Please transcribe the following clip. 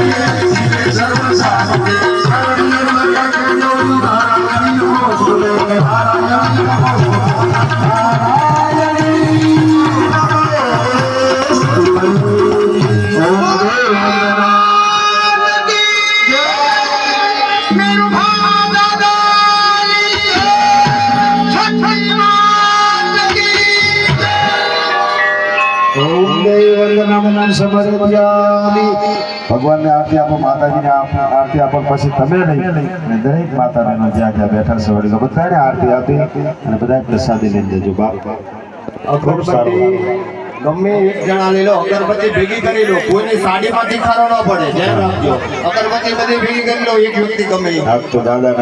Yeah. સમરજ્યામિ ભગવાનને આરતી આપો માતાજીને આરતી આપો પછી તમે નહીં. દરેક માતા બહેનો જ્યાં જ્યાં બેઠા છે વડીલો બધાને આરતી આપી અને બધા પ્રસાદી લઈ લેજો બાપ. ખૂબ સારું ગમે એક જણા લઈ લો અગરબત્તી ભેગી કરી લો. કોઈની સાડીમાંથી ખારો ન પડે ધ્યાન રાખજો. અગરબત્તી બધી ભેગી કરી લો એક વ્યક્તિ ગમે. તો દાદા